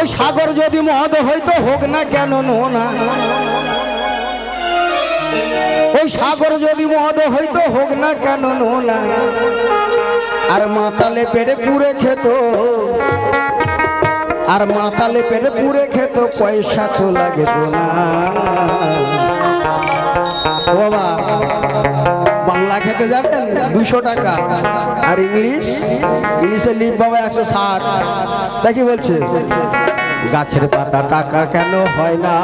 ওই সাগর যদি মদ হইতো, হোক না কেন নোনা। ওই সাগর যদি মদ হইতো, হোক না কেন নোনা। আর মাতালে পেটে পুরে খেত। আর মাতালে পেটে পুরে খেত, পয়সা তো লাগে না খেতে যাবেন? দুশো টাকা। আর ইংলিশ? ইংলিশে লিখ বাবা একশো ষাট। তা কি বলছে? গাছের পাতা টাকা কেন হয় না?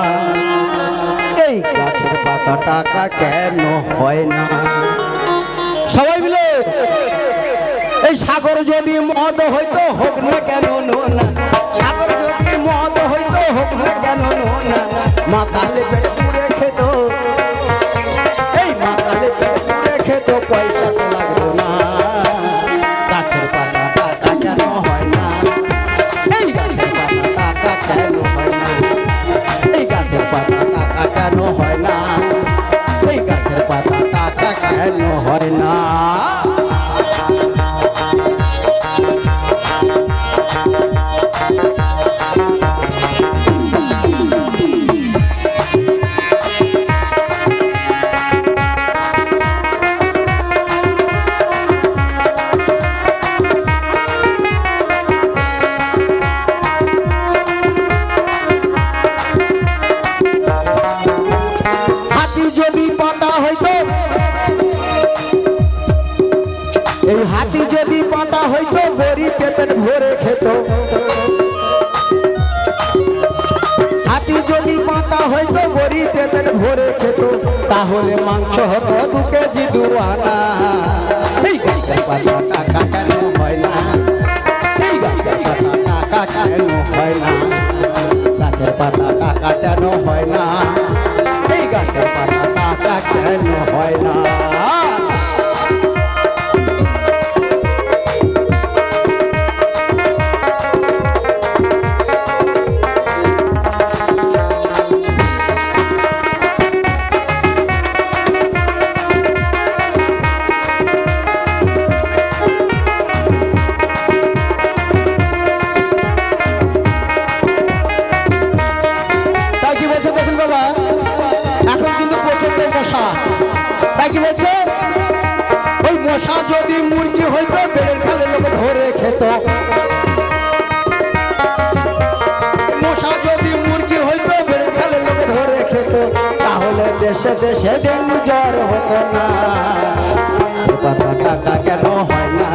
এই গাছের পাতা টাকা কেন হয় না? সবাই মিলে এই সাগর যদি মদ হইতো, হোক না কেন না সাগর যদি মদ হইতো, হোক না কেন না মাতালে পেট এই হাতি যদি পাটা হইতো, গরিব পেট ভরে খেত। হাতি যদি পাটা হইতো, গরিব পেট ভরে খেত। তাহলে মাংস হতো দু কেজি এই টাকা কেন হয় না? এই টাকা কেন হয় না? গাছের পাতা টাকা কেন হয় না? এই গাছের পাতা টাকা কেন হয় না? কি হয়েছে ওই মশা যদি মুরগি হইতো, বেড়ের খালে লোকে ধরে খেত। মশা যদি মুরগি হইতো, বেড়ের খালে লোকে ধরে খেত। তাহলে দেশে দেশে ডেঙ্গু জ্বর হতো না। পাতা কেন হয় না?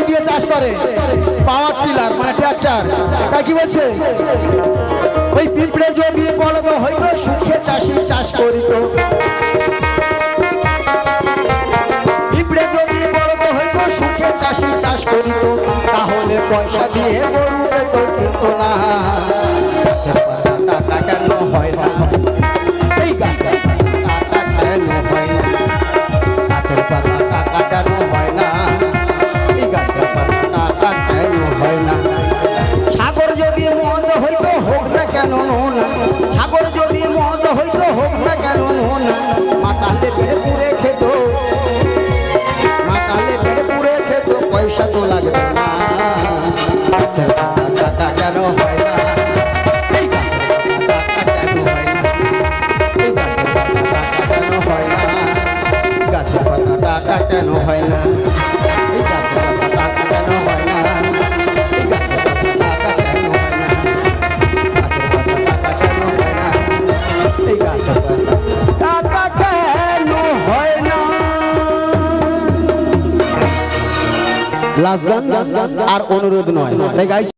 লোক দিয়ে চাষ করে। পাওয়ার টিলার মানে ট্রাক্টর। তাই কি বলছে? ওই পিঁপড়ে যদি বলদ হইতো, সুখে চাষি চাষ করিত। পিঁপড়ে যদি বলদ হইতো, সুখে চাষি চাষ করিত। তাহলে পয়সা দিয়ে লাস্ট গান আর অনুরোধ নয়। তাই গাইছি